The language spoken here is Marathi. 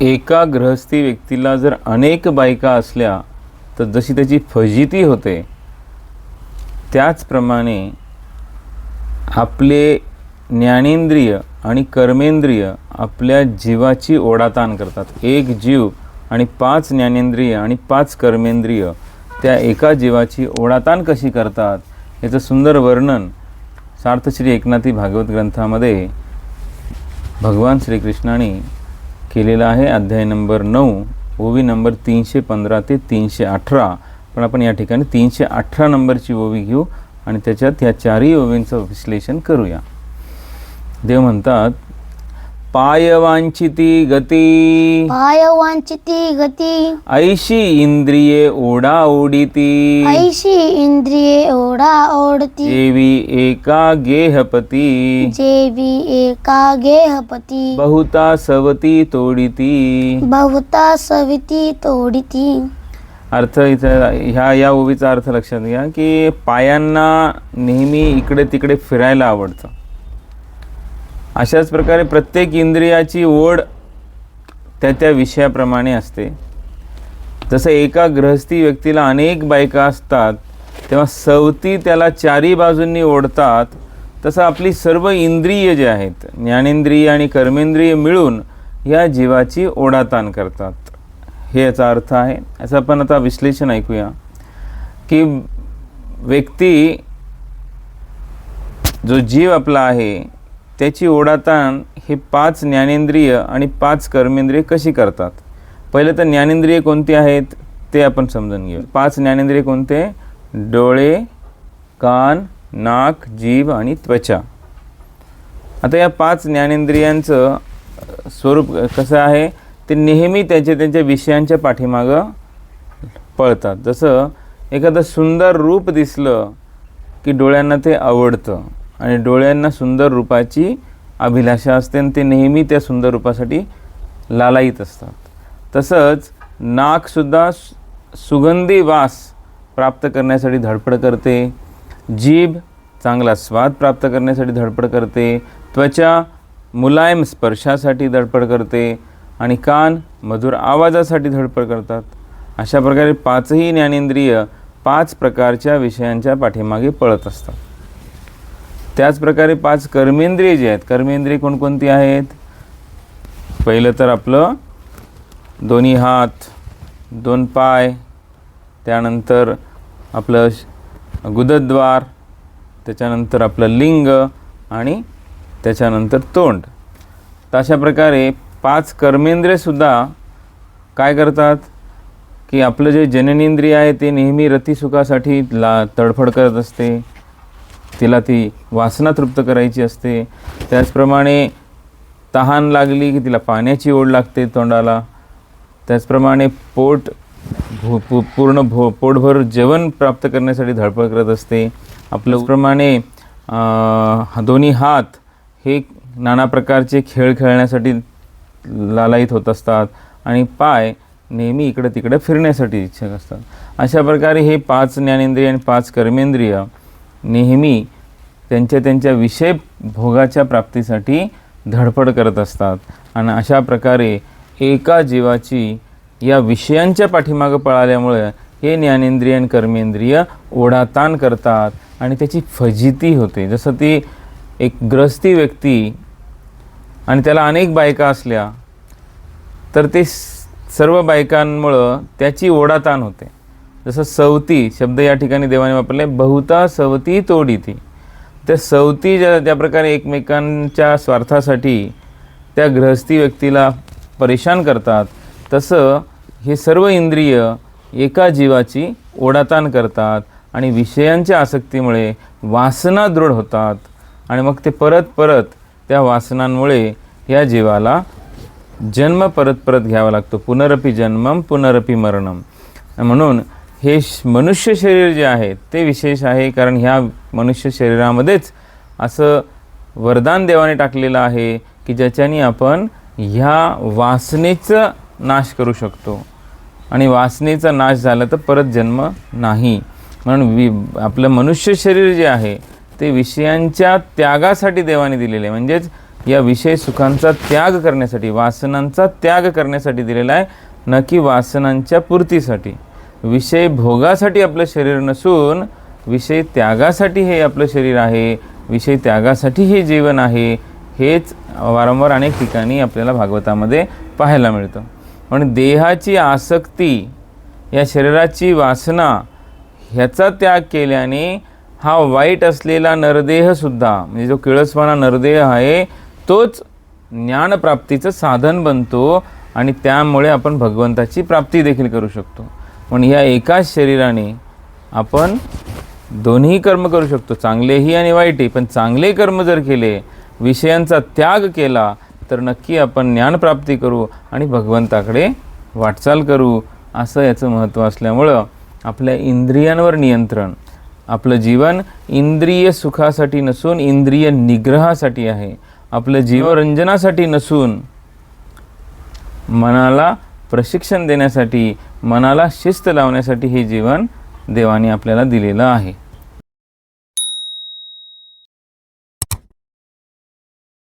एका गृहस्थी व्यक्तीला जर अनेक बायका असल्या तर जशी त्याची फजिती होते त्याचप्रमाणे आपले ज्ञानेंद्रिय आणि कर्मेंद्रिय आपल्या जीवाची ओढाताण करतात. एक जीव आणि पाच ज्ञानेंद्रिय आणि पाच कर्मेंद्रिय त्या एका जीवाची ओढाताण कशी करतात याचं सुंदर वर्णन सार्थश्री एकनाथी भागवत ग्रंथामध्ये भगवान श्रीकृष्णाने केलेलं आहे. अध्याय नंबर नऊ ओवी नंबर तीनशे पंधरा ते तीनशे अठरा. पण आपण या ठिकाणी तीनशे अठरा नंबरची ओवी घेऊ आणि त्याच्यात या चारही ओवींचं विश्लेषण करूया. देव म्हणतात पायवांचिती गती। पाय वांछिती गती। ऐशी इंद्रिये ओढा ओढीती। ऐशी इंद्रिये ओढा ओढती। देवी एका गेहपती जेवी एका गेहपती बहुता सवती तोडीती। बहुता सविती तोडिती। अर्थ इथं ह्या या ओवीचा अर्थ लक्षात घ्या की पायांना नेहमी इकडे तिकडे फिरायला आवडतं. अशाच प्रकारे प्रत्येक इंद्रियाची ओढ त्या त्या विषयाप्रमाणे असते. जसं एका गृहस्थी व्यक्तीला अनेक बायका असतात तेव्हा सवती त्याला चारी बाजूंनी ओढतात तसं आपली सर्व इंद्रिय जे आहेत ज्ञानेंद्रिय आणि कर्मेंद्रिय मिळून या जीवाची ओढाताण करतात. हे याचा अर्थ आहे. याचं आपण आता विश्लेषण ऐकूया. की व्यक्ती जो जीव आपला आहे त्याची ओढाताण हे पाच ज्ञानेंद्रिय आणि पाच कर्मेंद्रिय कशी करतात? पहिले तर ज्ञानेंद्रिय कोणती आहेत ते आपण समजून घेऊ. पाच ज्ञानेंद्रिय कोणते? डोळे कान नाक जीभ आणि त्वचा. आता या पाच ज्ञानेंद्रियांचं स्वरूप कसं आहे? ते नेहमी त्यांच्या त्यांच्या विषयांच्या पाठीमागं पळतात. जसं एखादं सुंदर रूप दिसलं की डोळ्यांना ते आवडतं. आणि डोळ्यांना सुंदर रूपाची अभिलाषा असते आणि ते नेहमी त्या सुंदर रूपासाठी लालायित असतात. तसंच नाकसुद्धा सुगंधी वास प्राप्त करण्यासाठी धडपड करते. जीभ चांगला स्वाद प्राप्त करण्यासाठी धडपड करते. त्वचा मुलायम स्पर्शासाठी धडपड करते आणि कान मधुर आवाजासाठी धडपड करतात. अशा प्रकारे पाचही ज्ञानेंद्रिय पाच प्रकारच्या विषयांच्या पाठीमागे पळत असतात. त्याचप्रकारे पाच कर्मेंद्रिय जे आहेत कर्मेंद्रिय कोणकोणती आहेत? पहिलं तर आपलं दोन्ही हात दोन पाय त्यानंतर आपलं श- गुदद्वार त्याच्यानंतर आपलं लिंग आणि त्याच्यानंतर तोंड. तर अशा प्रकारे पाच कर्मेंद्रियसुद्धा काय करतात? की आपलं जे जननेंद्रिय आहे ते नेहमी रतिसुखासाठी ला तडफड करत असते. तिला ती वासना तृप्त करायची असते. त्याचप्रमाणे तहान लागली की तिला पाण्याची ओढ लागते तोंडाला. त्याचप्रमाणे पोट भो पू पूर्ण भो पोटभर जेवण प्राप्त करण्यासाठी धडपड करत असते. आपल्याप्रमाणे दोन्ही हात हे नाना प्रकारचे खेळ खेळण्यासाठी लालायित होत असतात आणि पाय नेहमी इकडं तिकडं फिरण्यासाठी इच्छुक असतात. अशा प्रकारे हे पाच ज्ञानेंद्रिय आणि पाच कर्मेंद्रिय नेहमी त्यांच्या त्यांच्या विषय भोगाच्या प्राप्तीसाठी धडपड करत असतात. आणि अशा प्रकारे एका जीवाची या विषयांच्या पाठीमागं पळाल्यामुळे हे ज्ञानेंद्रिय आणि कर्मेंद्रिय ओढाताण करतात आणि त्याची फजिती होते. जसं ती एक ग्रस्ती व्यक्ती आणि त्याला अनेक बायका असल्या तर ते स- सर्व बायकांमुळं त्याची ओढाताण होते. जसं सवती शब्द या ठिकाणी देवाने वापरले बहुता सवती तोडी ती त्या सवती ज्या ज्या प्रकारे एकमेकांच्या स्वार्थासाठी त्या गृहस्थी व्यक्तीला परेशान करतात तसं हे सर्व इंद्रिय एका जीवाची ओढाताण करतात आणि विषयांच्या आसक्तीमुळे वासना दृढ होतात आणि मग ते परत परत त्या वासनांमुळे या जीवाला जन्म परत परत घ्यावा लागतो. पुनरपी जन्मम पुनरपी मरणम म्हणून हे श- मनुष्य शरीर जे आहे ते विशेष आहे कारण ह्या मनुष्य शरीरामध्येच असं वरदान देवाने टाकलेलं आहे की ज्याच्याने आपण ह्या वासनेचं नाश करू शकतो. आणि वासनेचा नाश झाला तर परत जन्म नाही. म्हणून वि आपलं मनुष्य शरीर जे आहे ते विषयांच्या त्यागासाठी देवाने दिलेले आहे. म्हणजेच या विषय सुखांचा त्याग करण्यासाठी वासनांचा त्याग करण्यासाठी दिलेला आहे न की वासनांच्या पूर्तीसाठी. विषय भोगासाठी आपलं शरीर नसून विषय त्यागासाठी हे आपलं शरीर आहे विषय त्यागासाठी हे जीवन आहे हेच वारंवार अनेक ठिकाणी आपल्याला भागवतामध्ये पाहायला मिळतं. पण देहाची आसक्ती या शरीराची वासना ह्याचा त्याग केल्याने हा वाईट असलेला नरदेहसुद्धा म्हणजे जो किळसवाना नरदेह आहे तोच ज्ञानप्राप्तीचं साधन बनतो आणि त्यामुळे आपण भगवंताची प्राप्ती देखील करू शकतो. पण ह्या एकाच शरीराने आपण दोन्ही कर्म करू शकतो. चांगलेही आणि वाईटही. पण चांगले कर्म जर केले विषयांचा त्याग केला तर नक्की आपण ज्ञानप्राप्ती करू आणि भगवंताकडे वाटचाल करू. असं याचं महत्त्व असल्यामुळं आपल्या इंद्रियांवर नियंत्रण. आपलं जीवन इंद्रिय सुखासाठी नसून इंद्रिय निग्रहासाठी आहे. आपलं जीवरंजनासाठी नसून मनाला प्रशिक्षण देण्यासाठी मनाला शिस्त लावण्यासाठी हे जीवन देवाने आपल्याला दिलेलं आहे.